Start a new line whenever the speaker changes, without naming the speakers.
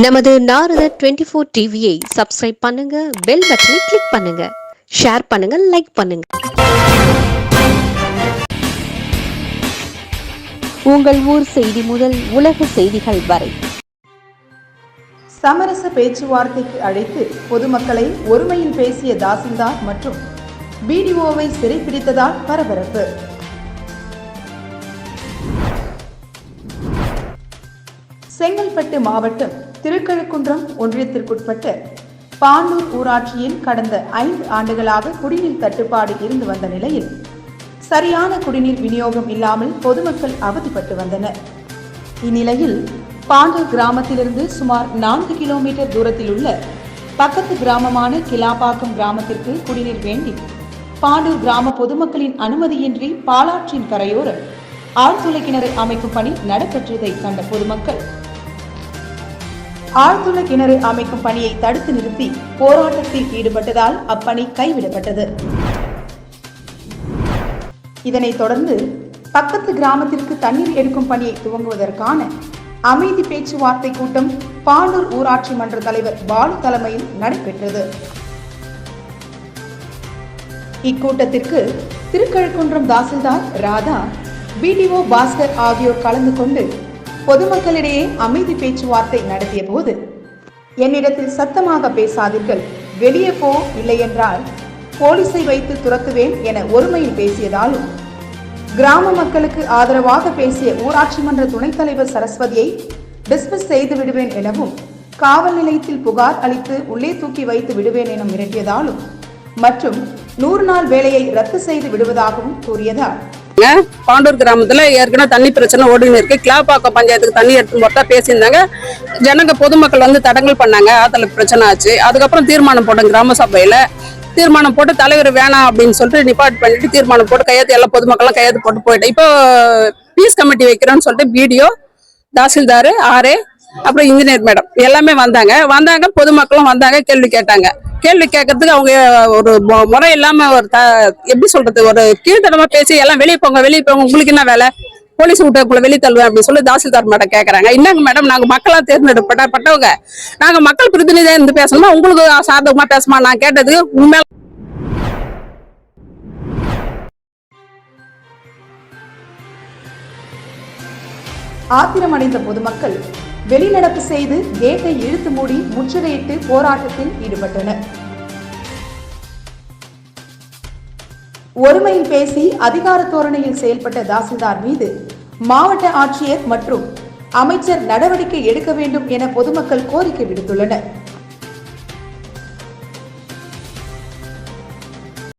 நமது Narada twenty four டிவியை subscribe பண்ணுங்க பெல் பட்டனை கிளிக் பண்ணுங்க ஷேர் பண்ணுங்க லைக் பண்ணுங்க. உங்கள் ஊர் செய்தி முதல் உலக செய்திகள் வரை.
சமரச பேச்சுவார்த்தைக்கு அழைத்து பொதுமக்களை ஒருமையில் பேசிய தாசில்தார் மற்றும் பிடிஓவை சிறைப்பிடித்ததால் பரபரப்பு. செங்கல்பட்டு மாவட்டம் திருக்கழுக்குன்றம் ஒன்றியத்திற்குட்பட்ட பாண்டூர் ஊராட்சியில் கடந்த ஐந்து ஆண்டுகளாக குடிநீர் தட்டுப்பாடு இருந்து வந்த நிலையில் சரியான குடிநீர் விநியோகம் இல்லாமல் பொதுமக்கள் அவதிப்பட்டு வந்தனர். இந்நிலையில் பாண்டூர் கிராமத்திலிருந்து சுமார் நான்கு கிலோமீட்டர் தூரத்தில் உள்ள பக்கத்து கிராமமான கிலாப்பாக்கம் கிராமத்திற்கு குடிநீர் வேண்டி பாண்டூர் கிராம பொதுமக்களின் அனுமதியின்றி பாலாற்றின் கரையோரம் ஆழ்துளை கிணறு அமைக்கும் பணி நடைபெற்றதை கண்ட பொதுமக்கள் ஆழ்துளை கிணறு அமைக்கும் பணியை தடுத்து நிறுத்தி போராட்டத்தில் ஈடுபட்டதால் அப்பணி கைவிடப்பட்டது. இதனைத் தொடர்ந்து பக்கத்து கிராமத்திற்கு தண்ணீர் எடுக்கும் பணியை துவங்குவதற்கான அமைதி பேச்சுவார்த்தை கூட்டம் பாண்டூர் ஊராட்சி மன்ற தலைவர் பாலு தலைமையில் நடைபெற்றது. இக்கூட்டத்திற்கு திருக்கழுக்குன்றம் தாசில்தார் ராதா பிடிஓ பாஸ்கர் ஆகியோர் கலந்து கொண்டு பொதுமக்களிடையே அமைதி பேச்சுவார்த்தை நடத்திய போது என்னிடத்தில் சத்தமாக பேசாதீர்கள். வெளியே போ இல்லையென்றால் போலீஸை வைத்து துரத்துவேன் என ஒருமையில் பேசியதாலும் கிராம மக்களுக்கு ஆதரவாக பேசிய ஊராட்சி மன்ற துணைத் தலைவர் சரஸ்வதியை டிஸ்மிஸ் செய்து விடுவேன் எனவும் காவல் நிலையத்தில் புகார் அளித்து உள்ளே தூக்கி வைத்து விடுவேன் என மிரட்டியதாலும் மற்றும் நூறு நாள் வேலையை ரத்து செய்து விடுவதாகவும் கூறியதால்
பாண்டூர் கிராமத்துல ஏற்கனவே தண்ணி பிரச்சனை ஓடினு இருக்கு. கிளாப்பாக்கம் பஞ்சாயத்துக்கு தண்ணி எடுத்து மொத்தம் பேசியிருந்தாங்க. ஜனங்க பொதுமக்கள் வந்து தடங்கல் பண்ணாங்க. ஆத்துல பிரச்சனை ஆச்சு. அதுக்கப்புறம் தீர்மானம் போட்டோம் கிராம சபையில. தீர்மானம் போட்டு தலைவர் வேணாம் அப்படின்னு சொல்லிட்டு நிப்பாட் பண்ணிட்டு தீர்மானம் போட்டு கையெழுத்து எல்லா பொதுமக்கள்லாம் கையெழுத்து போட்டு போயிட்டேன். இப்போ பீஸ் கமிட்டி வைக்கிறோம்னு சொல்லிட்டு பிடிஓ தாசில்தார் ஆர்ஏ அப்புறம் இன்ஜினியர் மேடம் எல்லாமே வந்தாங்க. வந்தாங்க பொதுமக்களும் வந்தாங்க கேள்வி கேட்டாங்க. கேள்வி கேட்கறதுக்கு அவங்க ஒரு முறை இல்லாம ஒரு த எப்படி சொல்றது ஒரு கீழ்த்தனமா பேசி எல்லாம் வெளியே போங்க வெளியே போங்க உங்களுக்கு என்ன வேலை? போலீஸ் விட்டுக்குள்ள வெளியே தள்ளுவேன் அப்படின்னு சொல்லி தாசில்தார் மேடம் கேக்குறாங்க என்னங்க மேடம் நாங்க மக்களா தேர்ந்தெடுப்பட்டவங்க நாங்க மக்கள் பிரதிநிதியா இருந்து பேசணுமா? உங்களுக்கு சாதகமா பேசுமா நான் கேட்டதுக்கு உண்மையில
ஆத்திரமடைந்த பொதுமக்கள் வெளிநடப்பு செய்து கேட்டை இழுத்து மூடி முற்றுகையிட்டு போராட்டத்தில் ஈடுபட்டனர். ஒருமையில் பேசி அதிகார தோரணையில் செயல்பட்ட தாசில்தார் மீது மாவட்ட ஆட்சியர் மற்றும் அமைச்சர் நடவடிக்கை எடுக்க வேண்டும் என பொதுமக்கள் கோரிக்கை விடுத்துள்ளனர்.